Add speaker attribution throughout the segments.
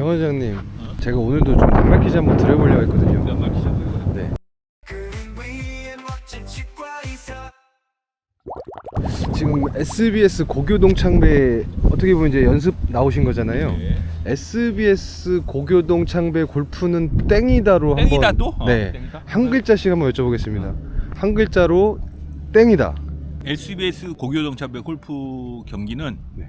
Speaker 1: 병원장님, 제가 오늘도 좀 낱말 퀴즈 한번 드려보려고 했거든요.
Speaker 2: 몇 마리 시작해요?
Speaker 1: 네. 지금 SBS 고교동 창배 어떻게 보면 이제 연습 나오신 거잖아요.
Speaker 2: 네.
Speaker 1: SBS 고교동 창배 골프는 땡이다로
Speaker 2: 땡이다 또? 어,
Speaker 1: 네.
Speaker 2: 땡이다?
Speaker 1: 한 글자씩 한번 여쭤보겠습니다. 한 글자로 땡이다.
Speaker 2: SBS 고교동 창배 골프 경기는
Speaker 1: 네.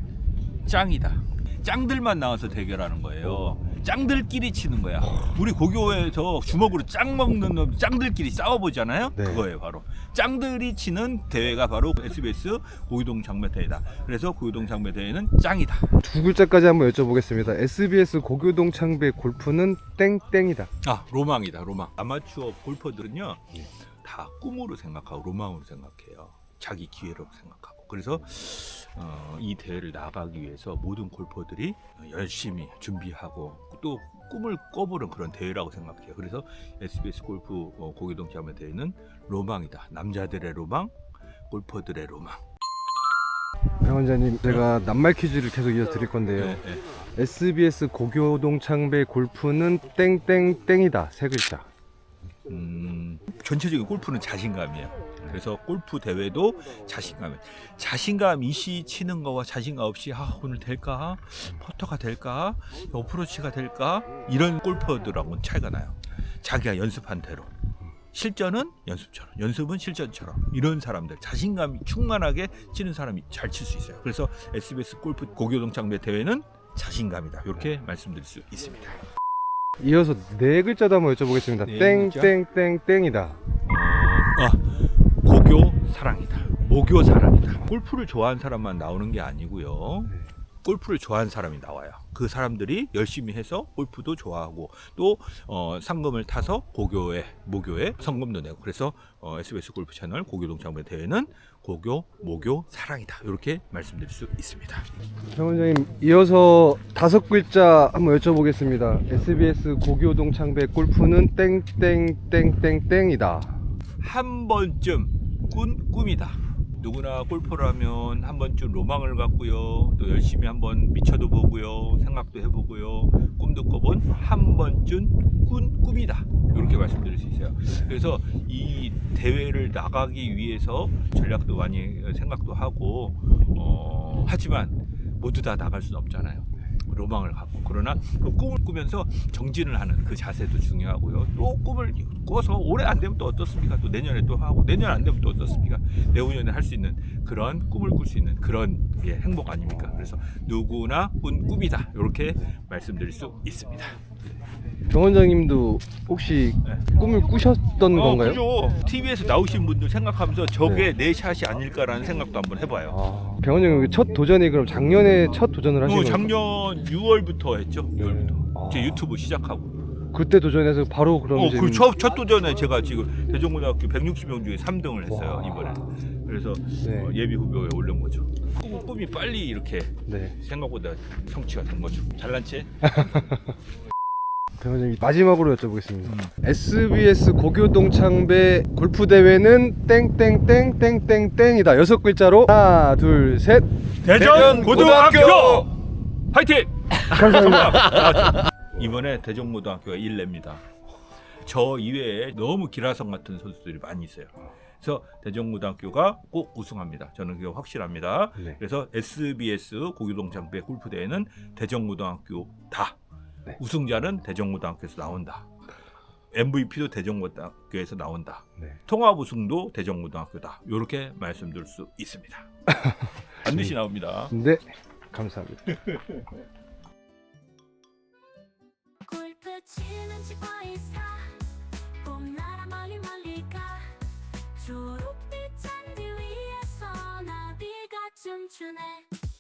Speaker 2: 짱이다. 짱들만 나와서 대결하는 거예요. 짱들끼리 치는 거야. 우리 고교에서 주먹으로 짱 먹는 놈 짱들끼리 싸워보잖아요.
Speaker 1: 네.
Speaker 2: 그거예요, 바로. 짱들이 치는 대회가 바로 SBS 고교동 장매대회다. 그래서 고교동 장매대회는 짱이다.
Speaker 1: 두 글자까지 한번 여쭤보겠습니다. SBS 고교동 창배 골프는 땡땡이다.
Speaker 2: 아, 로망이다, 로망. 아마추어 골퍼들은요, 다 꿈으로 생각하고 로망으로 생각해요. 자기 기회로 생각하고. 그래서 어, 이 대회를 나가기 위해서 모든 골퍼들이 열심히 준비하고 또 꿈을 꿔보는 그런 대회라고 생각해요. 그래서 SBS 골프 어, 고교동 자매 대회는 로망이다. 남자들의 로망, 골퍼들의 로망.
Speaker 1: 병원장님, 제가 낱말 퀴즈를 계속 이어 드릴 건데요.
Speaker 2: 네, 네.
Speaker 1: SBS 고교동 창배 골프는 땡땡땡이다. 세 글자.
Speaker 2: 음, 전체적인 골프는 자신감이에요. 그래서 골프 대회도 자신감에 자신감 이시 치는 거와 자신감 없이 아 오늘 될까 퍼터가 될까 어프로치가 될까 이런 골퍼들하고는 차이가 나요. 자기가 연습한 대로 실전은 연습처럼 연습은 실전처럼 이런 사람들 자신감이 충만하게 치는 사람이 잘 칠 수 있어요. 그래서 SBS 골프 고교동창배 대회는 자신감이다. 이렇게 말씀드릴 수 있습니다.
Speaker 1: 이어서 네 글자도 한번 여쭤보겠습니다.
Speaker 2: 네 글자?
Speaker 1: 땡땡땡땡이다.
Speaker 2: 아, 사랑이다. 모교 사랑이다. 골프를 좋아하는 사람만 나오는 게 아니고요.
Speaker 1: 네.
Speaker 2: 골프를 좋아하는 사람이 나와요. 그 사람들이 열심히 해서 골프도 좋아하고 또 어, 상금을 타서 고교에 모교에 성금도 내고 그래서 어, SBS 골프 채널 고교동 장배 대회는 고교 모교 사랑이다. 이렇게 말씀드릴 수 있습니다.
Speaker 1: 병원장님, 이어서 다섯 글자 한번 여쭤보겠습니다. SBS 고교동 창배 골프는 땡땡땡땡땡이다.
Speaker 2: 한 번쯤 꾼 꿈이다. 누구나 골퍼를 하면 한 번쯤 로망을 갖고요. 또 열심히 한번 미쳐도 보고요. 생각도 해보고요. 꿈도 꿔본 한 번쯤 꾼 꿈이다. 이렇게 말씀드릴 수 있어요. 그래서 이 대회를 나가기 위해서 전략도 많이 생각도 하고 어, 하지만 모두 다 나갈 수는 없잖아요. 로망을 갖고 그러나 그 꿈을 꾸면서 정진을 하는 그 자세도 중요하고요. 또 꿈을 꿔서 올해 안 되면 또 어떻습니까? 또 내년에 또 하고 내년 안 되면 또 어떻습니까? 내후년에 할 수 있는 그런 꿈을 꿀 수 있는 그런 게 행복 아닙니까? 그래서 누구나 꾼 꿈이다 이렇게 말씀드릴 수 있습니다.
Speaker 1: 병원장님도 혹시 꿈을 꾸셨던
Speaker 2: 어,
Speaker 1: 건가요?
Speaker 2: 그죠. TV에서 나오신 분들 생각하면서 저게 내 샷이 아닐까라는 생각도 한번 해봐요.
Speaker 1: 아, 병원장님 첫 도전이 그럼 작년에 첫 도전을 하신
Speaker 2: 어,
Speaker 1: 거예요?
Speaker 2: 작년 6월부터 했죠. 6월부터.
Speaker 1: 아.
Speaker 2: 제 유튜브 시작하고.
Speaker 1: 그때 도전해서 바로 그럼
Speaker 2: 어, 그 첫, 첫 도전에 제가 지금 대전고등학교 160명 중에 3등을 했어요
Speaker 1: 와.
Speaker 2: 이번에. 그래서
Speaker 1: 네.
Speaker 2: 어, 예비 후보에 올린 거죠. 꿈, 꿈이 빨리 이렇게
Speaker 1: 네.
Speaker 2: 생각보다 성취가 된 거죠. 잘난 체?
Speaker 1: 병원장님 마지막으로 여쭤보겠습니다.
Speaker 2: 음.
Speaker 1: SBS 고교동 창배 골프 대회는 땡땡땡 땡땡땡이다. 여섯 글자로 하나, 둘, 셋.
Speaker 2: 대전 고등학교 파이팅!
Speaker 1: 감사합니다.
Speaker 2: 이번에 대전고등학교가 1렙니다. 저 이외에 너무 기라성 같은 선수들이 많이 있어요. 그래서 대전고등학교가 꼭 우승합니다. 저는 그게 확실합니다.
Speaker 1: 네.
Speaker 2: 그래서 SBS 고교동 장배 골프 대회는 대전고등학교다.
Speaker 1: 네.
Speaker 2: 우승자는 대전고등학교에서 나온다. MVP도 대전고등학교에서 나온다.
Speaker 1: 네.
Speaker 2: 통합 우승도 대전고등학교다. 이렇게 말씀드릴 수 있습니다. 반드시 나옵니다.
Speaker 1: 네, 감사합니다.
Speaker 3: 춤추네